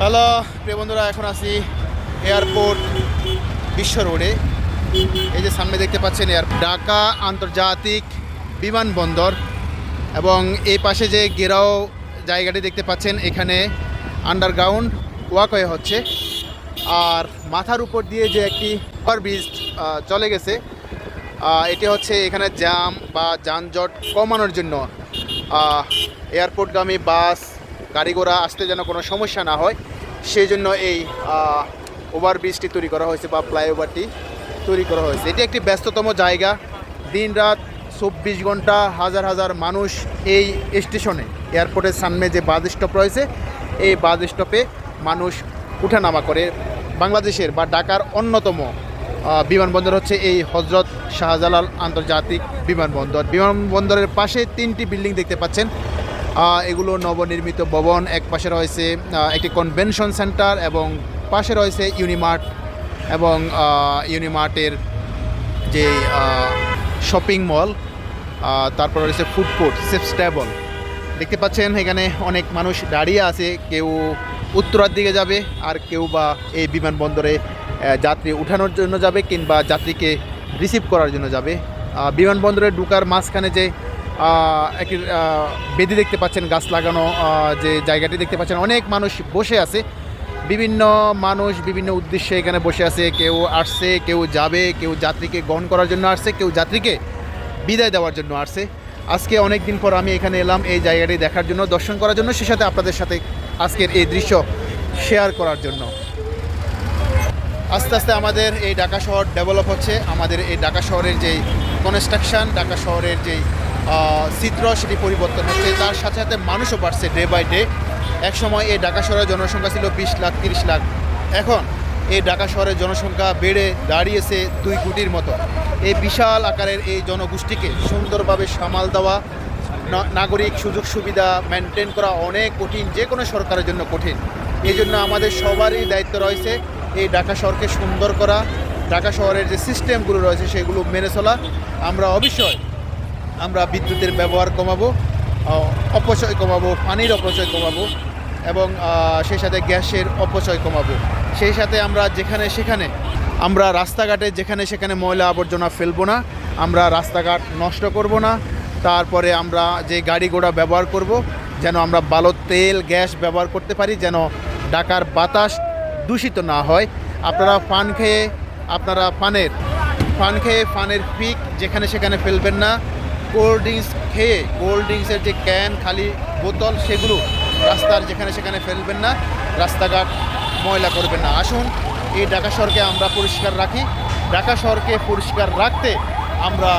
Hello, প্রিয় বন্ধুরা, এখন আছি এয়ারপোর্ট বিশ্ব রোডে। এই যে সামনে দেখতে পাচ্ছেন এয়ার ঢাকা আন্তর্জাতিক বিমানবন্দর এবং এই পাশে যে গেরাও জায়গাটি দেখতে পাচ্ছেন, এখানে আন্ডারগ্রাউন্ড ওয়াকওয়ে হচ্ছে। আর মাথার উপর দিয়ে যে একটি ওভারব্রিজ চলে গেছে এটি হচ্ছে এখানে জ্যাম বা যানজট কমানোর জন্য এয়ারপোর্টগামী বাস গাড়ি ঘোড়া আসতে যেন কোনো সমস্যা না হয়, সেই জন্য এই ওভারব্রিজটি তৈরি করা হয়েছে বা ফ্লাইওভারটি তৈরি করা হয়েছে। এটি একটি ব্যস্ততম জায়গা। দিন রাত চব্বিশ ঘণ্টা হাজার হাজার মানুষ এই স্টেশনে, এয়ারপোর্টের সামনে যে বাস স্টপ রয়েছে, এই বাস স্টপে মানুষ উঠানামা করে। বাংলাদেশের বা ঢাকার অন্যতম বিমানবন্দর হচ্ছে এই হজরত শাহজালাল আন্তর্জাতিক বিমানবন্দর। বিমানবন্দরের পাশে তিনটি বিল্ডিং দেখতে পাচ্ছেন। এগুলো নবনির্মিত ভবন, এক পাশে রয়েছে একটি কনভেনশন সেন্টার এবং পাশে রয়েছে ইউনিমার্ট এবং ইউনিমার্টের যে শপিং মল তারপর রয়েছে ফুড কোর্ট সেফ স্ট্যাবল দেখতে পাচ্ছেন এখানে অনেক মানুষ দাঁড়িয়ে আছে, কেউ উত্তরার দিকে যাবে আর কেউ বা এই বিমানবন্দরে যাত্রী উঠানোর জন্য যাবে কিংবা যাত্রীকে রিসিভ করার জন্য যাবে। বিমানবন্দরে ঢুকার মাঝখানে যে একটি বেদি দেখতে পাচ্ছেন, গাছ লাগানো যে জায়গাটি দেখতে পাচ্ছেন, অনেক মানুষ বসে আছে। বিভিন্ন মানুষ বিভিন্ন উদ্দেশ্যে এখানে বসে আছে। কেউ আসছে, কেউ যাবে, কেউ যাত্রীকে গ্রহণ করার জন্য আসছে, কেউ যাত্রীকে বিদায় দেওয়ার জন্য আসছে। আজকে অনেক দিন পর আমি এখানে এলাম এই জায়গাটি দেখার জন্য, দর্শন করার জন্য, সে সাথে আপনাদের সাথে আজকের এই দৃশ্য শেয়ার করার জন্য। আস্তে আস্তে আমাদের এই ঢাকা শহর ডেভেলপ হচ্ছে। আমাদের এই ঢাকা শহরের যেই কনস্ট্রাকশন ঢাকা শহরের যেই চিত্র সেটি পরিবর্তন হচ্ছে। তার সাথে সাথে মানুষও বাড়ছে ডে বাই ডে এক সময় এই ঢাকা শহরের জনসংখ্যা ছিল বিশ লাখ, তিরিশ লাখ। এখন এই ঢাকা শহরের জনসংখ্যা বেড়ে দাঁড়িয়েছে দুই কোটির মতো। এই বিশাল আকারের এই জনগোষ্ঠীকে সুন্দরভাবে সামাল দেওয়া নাগরিক সুযোগ সুবিধা মেনটেন করা অনেক কঠিন, যে কোনো সরকারের জন্য কঠিন। এই জন্য আমাদের সবারই দায়িত্ব রয়েছে এই ঢাকা শহরকে সুন্দর করা। ঢাকা শহরের যে সিস্টেমগুলো রয়েছে সেগুলো মেনে চলা। আমরা অবশ্যই আমরা বিদ্যুতের ব্যবহার কমাবো অপচয় কমাবো, পানির অপচয় কমাবো, এবং সেই সাথে গ্যাসের অপচয় কমাবো। সেই সাথে আমরা যেখানে সেখানে, আমরা রাস্তাঘাটে যেখানে সেখানে ময়লা আবর্জনা ফেলব না, আমরা রাস্তাঘাট নষ্ট করব না, তারপরে আমরা যে গাড়ি ঘোড়া ব্যবহার করব, যেন আমরা ভালো তেল, গ্যাস ব্যবহার করতে পারি, যেন ঢাকার বাতাস দূষিত না হয়। আপনারা পান খেয়ে, আপনারা পানের, পান খেয়ে পানের পিক যেখানে সেখানে ফেলবেন না কোল্ড ড্রিঙ্কস খেয়ে, কোল্ড ড্রিঙ্কসের যে ক্যান, খালি বোতল, সেগুলো রাস্তার যেখানে সেখানে ফেলবেন না, রাস্তাঘাট ময়লা করবেন না। আসুন, এই ঢাকা শহরকে আমরা পরিষ্কার রাখি। ঢাকা শহরকে পরিষ্কার রাখতে আমরা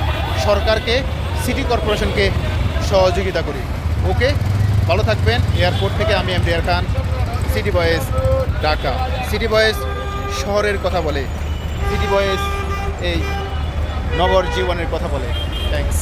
সরকারকে, সিটি কর্পোরেশনকে সহযোগিতা করি। ওকে, ভালো থাকবেন। এয়ারপোর্ট থেকে আমি M Khan, city boys Dhaka. City boys শহরের কথা বলে, সিটি বয়েজ এই নগর জীবনের কথা বলে। থ্যাংকস